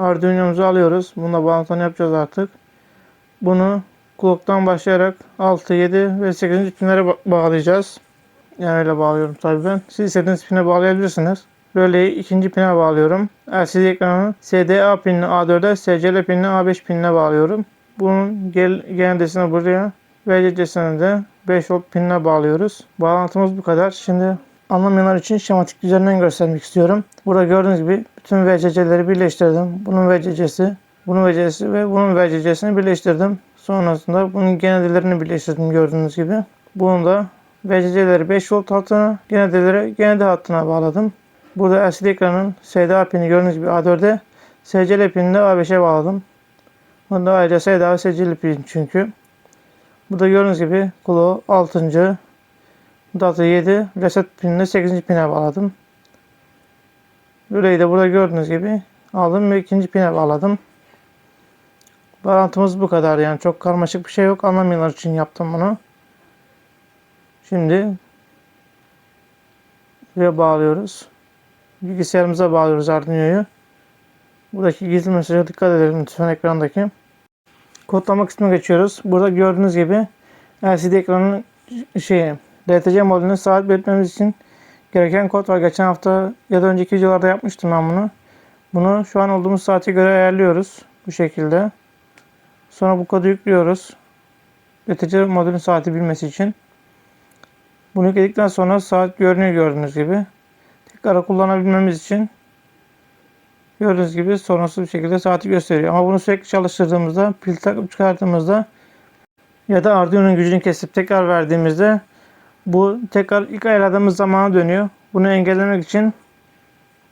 Arduino'muzu alıyoruz. Bununla bağlantını yapacağız artık. Bunu kulaktan başlayarak 6, 7 ve 8. pinlere ba- bağlayacağız. Yani öyle bağlıyorum tabii ben. Siz istediğiniz pine bağlayabilirsiniz. Böyle ikinci pine bağlıyorum. LCD ekranını SDA pinini A4'e, SCL pinini A5 pinine bağlıyorum. Bunun GND'sini buraya, VCC'sini de 5 volt pinine bağlıyoruz. Bağlantımız bu kadar. Şimdi anlamayanlar için şematik üzerinden göstermek istiyorum. Burada gördüğünüz gibi bütün VCC'leri birleştirdim. Bunun VCC'si, bunun VCC'si ve bunun VCC'sini birleştirdim. Sonrasında bunun GND'lerini birleştirdim gördüğünüz gibi. Bunu da VCC'leri 5 volt hattına, GND'leri GND hattına bağladım. Burada LCD ekranın SDA pini gördüğünüz gibi A4'e, SCL pinini de A5'e bağladım. Bunda ayrıca SDA ve SCL pin çünkü. Burada gördüğünüz gibi kulu 6. Data 7, reset pinini 8. pine bağladım. Burayı da burada gördüğünüz gibi aldım ve ikinci pine bağladım. Bağlantımız bu kadar yani çok karmaşık bir şey yok. Anlamayanlar için yaptım bunu. Şimdi buraya bağlıyoruz. Bilgisayarımıza bağlıyoruz Arduino'yu. Buradaki gizli mesaja dikkat edelim lütfen ekrandaki. Kodlama kısmına geçiyoruz. Burada gördüğünüz gibi LCD ekranın şeyi DTC modülünü saat belirtmemiz için gereken kod var. Geçen hafta ya da önceki videolarda yapmıştım ben bunu. Bunu şu an olduğumuz saate göre ayarlıyoruz. Bu şekilde. Sonra bu kodu yüklüyoruz. DTC modülün saati bilmesi için. Bunu yükledikten sonra saat görünüyor gördüğünüz gibi. Tekrar kullanabilmemiz için gördüğünüz gibi sorunsuz bir şekilde saati gösteriyor. Ama bunu sürekli çalıştırdığımızda, pil takıp çıkardığımızda ya da Arduino'nun gücünü kesip tekrar verdiğimizde bu tekrar ilk ayarladığımız zamana dönüyor. Bunu engellemek için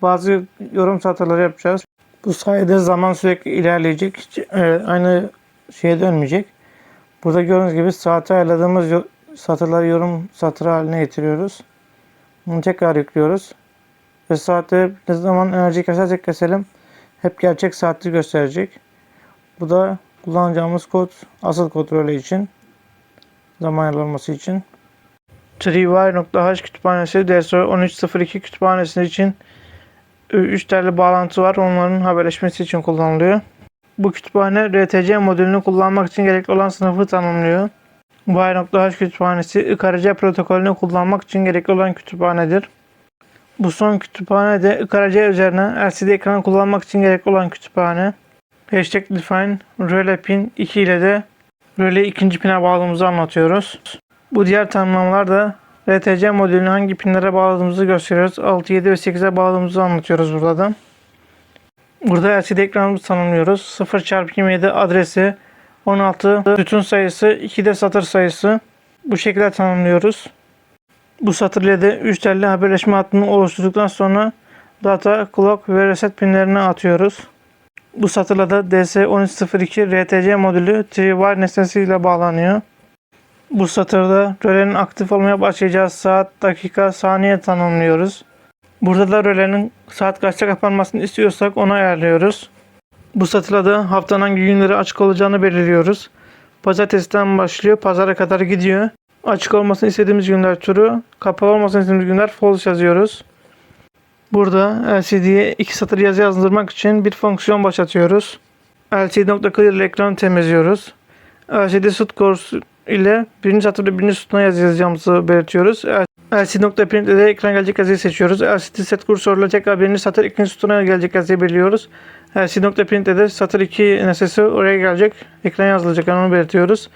bazı yorum satırları yapacağız. Bu sayede zaman sürekli ilerleyecek. Hiç, e, aynı şeye dönmeyecek. Burada gördüğünüz gibi saate ayarladığımız satırları yorum satırı haline getiriyoruz. Bunu tekrar yüklüyoruz. Ve saatte ne zaman enerji kesersek keselim hep gerçek saati gösterecek. Bu da kullanacağımız kod asıl kod röle için zaman ayarlanması için. Trivire.h kütüphanesi DS1302 kütüphanesi için 3 tane bağlantı var. Onların haberleşmesi için kullanılıyor. Bu kütüphane RTC modülünü kullanmak için gerekli olan sınıfı tanımlıyor. Wire.h kütüphanesi IKRC protokolünü kullanmak için gerekli olan kütüphanedir. Bu son kütüphane de IKRC üzerine LCD ekranı kullanmak için gerekli olan kütüphane. Hashtag define relay pin 2 ile de relay ikinci pine bağladığımızı anlatıyoruz. Bu diğer tanımlamalar da RTC modülünü hangi pinlere bağladığımızı gösteriyoruz. 6, 7 ve 8'e bağladığımızı anlatıyoruz burada da. Burada LCD ekranımızı tanımlıyoruz. 0 çarpı 27 adresi 16 sütun sayısı 2 de satır sayısı. Bu şekilde tanımlıyoruz. Bu satır ile de 3 telli haberleşme hattını oluşturduktan sonra data, clock ve reset pinlerini atıyoruz. Bu satırla da DS1302 RTC modülü TreeWire nesnesiyle bağlanıyor. Bu satırda rölenin aktif olmaya başlayacağı saat, dakika, saniye tanımlıyoruz. Burada da rölenin saat kaçta kapanmasını istiyorsak onu ayarlıyoruz. Bu satırda da haftanın hangi günleri açık olacağını belirliyoruz. Pazartesiden başlıyor, pazara kadar gidiyor. Açık olmasını istediğimiz günler true, kapalı olmasını istediğimiz günler false yazıyoruz. Burada LCD'ye iki satır yazı yazdırmak için bir fonksiyon başlatıyoruz. LCD.clear ile ekranı temizliyoruz. LCD source ile birinci satırda birinci sütuna yazı yazacağımızı belirtiyoruz. LCD.print ile ekran gelecek yazıyı seçiyoruz. LCD set kursorla tekrar birinci satır ikinci sütuna gelecek yazıyı belirliyoruz. LCD.print ile de satır 2 nesnesi oraya gelecek. Ekran yazılacak onu belirtiyoruz.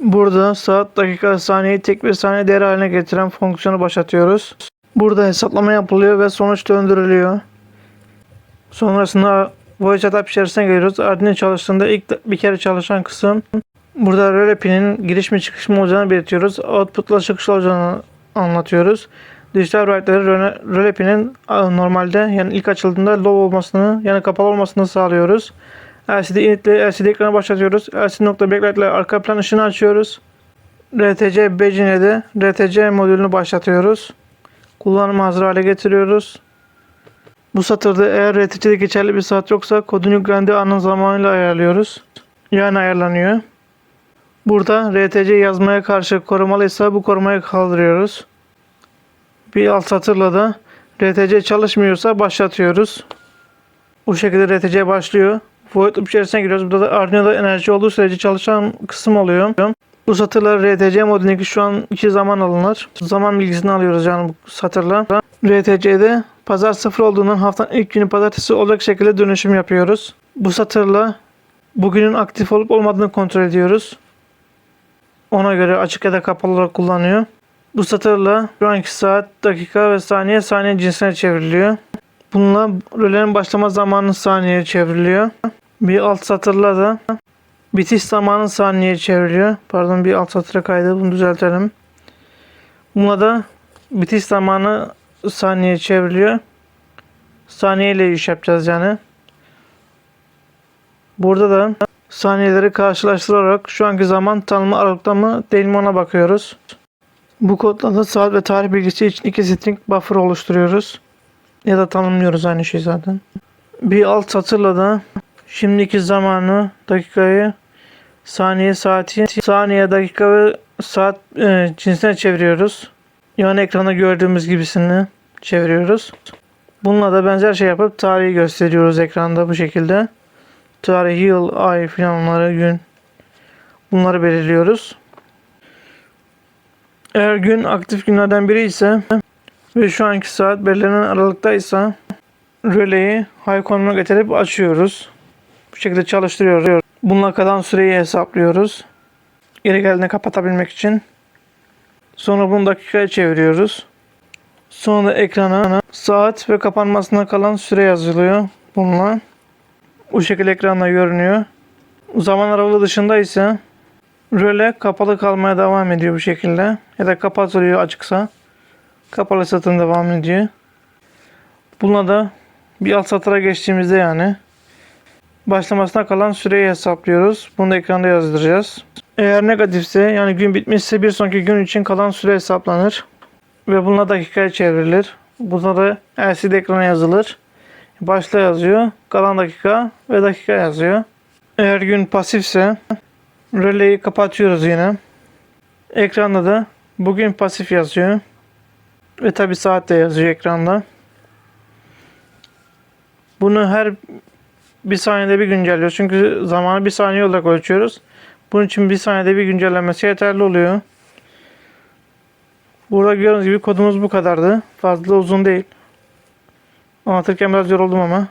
Burada saat, dakika, saniyeyi tek bir saniye değer haline getiren fonksiyonu başlatıyoruz. Burada hesaplama yapılıyor ve sonuç döndürülüyor. Sonrasında voice adapt içerisine geliyoruz. Arduino çalıştığında ilk bir kere çalışan kısım. Burada röle pinin giriş mi çıkış mı olacağını belirtiyoruz. Output'la çıkış olacağını anlatıyoruz. Dijital write'ları a, normalde yani ilk açıldığında low olmasını yani kapalı olmasını sağlıyoruz. LCD init ile LCD ekranı başlatıyoruz. LCD.backlight ile arka plan ışığını açıyoruz. RTC Begine de RTC modülünü başlatıyoruz. Kullanıma hazır hale getiriyoruz. Bu satırda eğer RTC'de geçerli bir saat yoksa kodun yüklendiği anın zamanıyla ayarlıyoruz. Yani ayarlanıyor. Burada RTC yazmaya karşı korumalıysa bu korumayı kaldırıyoruz. Bir alt satırla da RTC çalışmıyorsa başlatıyoruz. Bu şekilde RTC başlıyor. Void loop içerisine giriyoruz. Burada da Arduino'da enerji olduğu sürece çalışan kısım oluyor. Bu satırlar RTC modundaki şu an iki zaman alınır. Zaman bilgisini alıyoruz yani bu satırla. RTC'de pazar sıfır olduğundan haftanın ilk günü pazartesi olacak şekilde dönüşüm yapıyoruz. Bu satırla bugünün aktif olup olmadığını kontrol ediyoruz. Ona göre açık ya da kapalı olarak kullanıyor. Bu satırla şu anki saat, dakika ve saniye saniye cinsine çevriliyor. Bununla rölenin başlama zamanı saniyeye çevriliyor. Bir alt satırla da bitiş zamanı saniyeye çevriliyor. Pardon bir alt satıra kaydı bunu düzeltelim. Bununla da bitiş zamanı saniye çevriliyor. Saniyeyle iş yapacağız yani. Burada da saniyeleri karşılaştırarak şu anki zaman tanımı aralıkta mı değil mi ona bakıyoruz. Bu kodla da saat ve tarih bilgisi için iki string buffer oluşturuyoruz. Ya da tanımlıyoruz aynı şey zaten. Bir alt satırla da şimdiki zamanı, dakikayı, saniye, saati, saniye, dakika ve saat e, cinsine çeviriyoruz. Yani ekranda gördüğümüz gibisini çeviriyoruz. Bununla da benzer şey yapıp tarihi gösteriyoruz ekranda bu şekilde. Tarih, yıl, ay filan onları, gün. Bunları belirliyoruz. Eğer gün aktif günlerden biri ise ve şu anki saat belirlenen aralıktaysa röleyi high konumuna getirip açıyoruz. Bu şekilde çalıştırıyoruz. Bununla kalan süreyi hesaplıyoruz. Geri geldiğinde kapatabilmek için. Sonra bunu dakikaya çeviriyoruz. Sonra ekrana saat ve kapanmasına kalan süre yazılıyor bununla. Bu şekilde ekranda görünüyor. Zaman aralığı dışında ise röle kapalı kalmaya devam ediyor bu şekilde. Ya da kapatılıyor açıksa. Kapalı satın devam ediyor. Buna da bir alt satıra geçtiğimizde yani başlamasına kalan süreyi hesaplıyoruz. Bunu da ekranda yazdıracağız. Eğer negatifse yani gün bitmişse bir sonraki gün için kalan süre hesaplanır. Ve bununla dakikaya çevrilir. Buna da LCD ekrana yazılır. Başla yazıyor. Kalan dakika ve dakika yazıyor. Eğer gün pasifse röleyi kapatıyoruz yine. Ekranda da bugün pasif yazıyor. Ve tabi saat de yazıyor ekranda. Bunu her bir saniyede bir güncelliyor. Çünkü zamanı bir saniye olarak ölçüyoruz. Bunun için bir saniyede bir güncellemesi yeterli oluyor. Burada gördüğünüz gibi kodumuz bu kadardı. Fazla uzun değil. Anlatırken biraz yoruldum ama.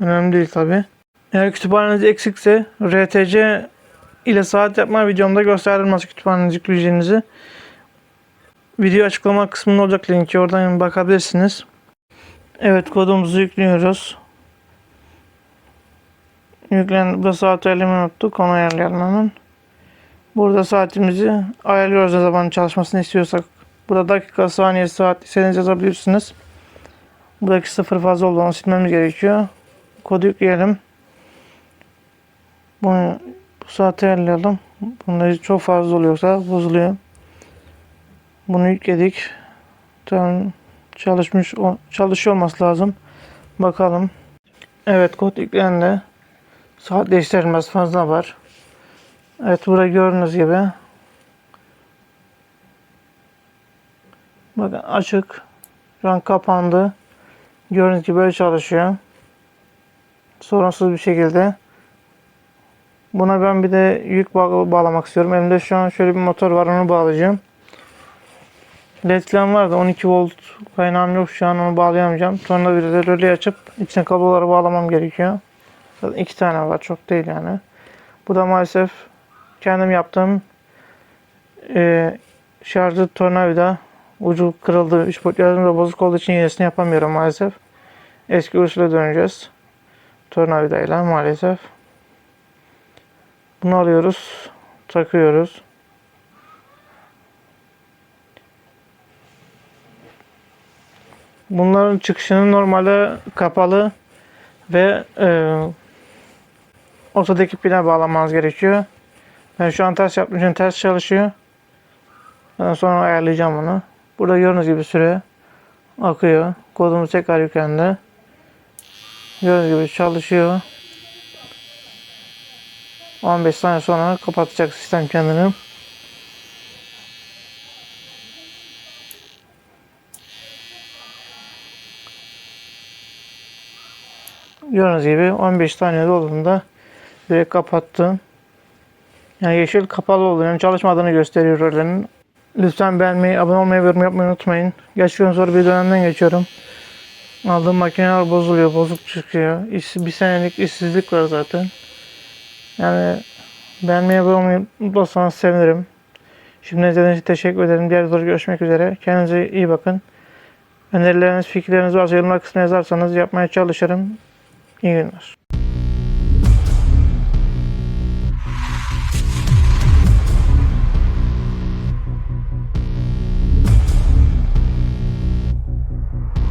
Önemli değil tabi. Eğer kütüphaneniz eksikse RTC ile saat yapma videomda gösterdim nasıl kütüphanenizi yükleyeceğinizi. Video açıklama kısmında olacak linki oradan bakabilirsiniz. Evet kodumuzu yüklüyoruz. Yüklen, burada saat ayarlamayı unuttuk. Onu ayarlayalım. Burada saatimizi ayarlıyoruz ne zaman çalışmasını istiyorsak. Burada dakika, saniye, saat istediğiniz yazabilirsiniz. Buradaki sıfır fazla olduğunu silmemiz gerekiyor. Kodu yükleyelim. Bunu bu saate ayarlayalım. Bunda çok fazla oluyorsa bozuluyor. Bunu yükledik. Tamam çalışmış çalışıyor olması lazım. Bakalım. Evet kod yüklendi. Saat değiştirilmez fazla var. Evet burada gördüğünüz gibi. Bakın açık. Şu an kapandı. Gördüğünüz gibi böyle çalışıyor. Sorunsuz bir şekilde. Buna ben bir de yük bağ bağlamak istiyorum. Elimde şu an şöyle bir motor var onu bağlayacağım. LED falan var da 12 volt kaynağım yok şu an onu bağlayamayacağım. Sonra bir de röle açıp içine kabloları bağlamam gerekiyor. Zaten iki tane var çok değil yani. Bu da maalesef kendim yaptığım e, şarjlı tornavida ucu kırıldı. Üç boyut da bozuk olduğu için yenisini yapamıyorum maalesef. Eski usule döneceğiz. Tornavidayla maalesef. Bunu alıyoruz. Takıyoruz. Bunların çıkışını normalde kapalı ve e, ortadaki pile bağlamanız gerekiyor. Ben şu an ters yaptığım için ters çalışıyor. Ben sonra ayarlayacağım onu. Burada gördüğünüz gibi süre akıyor. Kodumuz tekrar yüklendi. Gördüğünüz gibi çalışıyor. 15 saniye sonra kapatacak sistem kendini. Gördüğünüz gibi 15 saniye dolduğunda direkt kapattım. Yani yeşil kapalı oluyor. Yani çalışmadığını gösteriyor rölenin. Lütfen beğenmeyi, abone olmayı ve yorum yapmayı unutmayın. Gerçekten zor bir dönemden geçiyorum. Aldığım makineler bozuluyor, bozuk çıkıyor. İş, bir senelik işsizlik var zaten. Yani beğenmeyi, abone olmayı unutmazsanız sevinirim. Şimdi izlediğiniz için teşekkür ederim. Diğer videoda görüşmek üzere. Kendinize iyi bakın. Önerileriniz, fikirleriniz varsa yorumlar kısmına yazarsanız yapmaya çalışırım. İyi günler.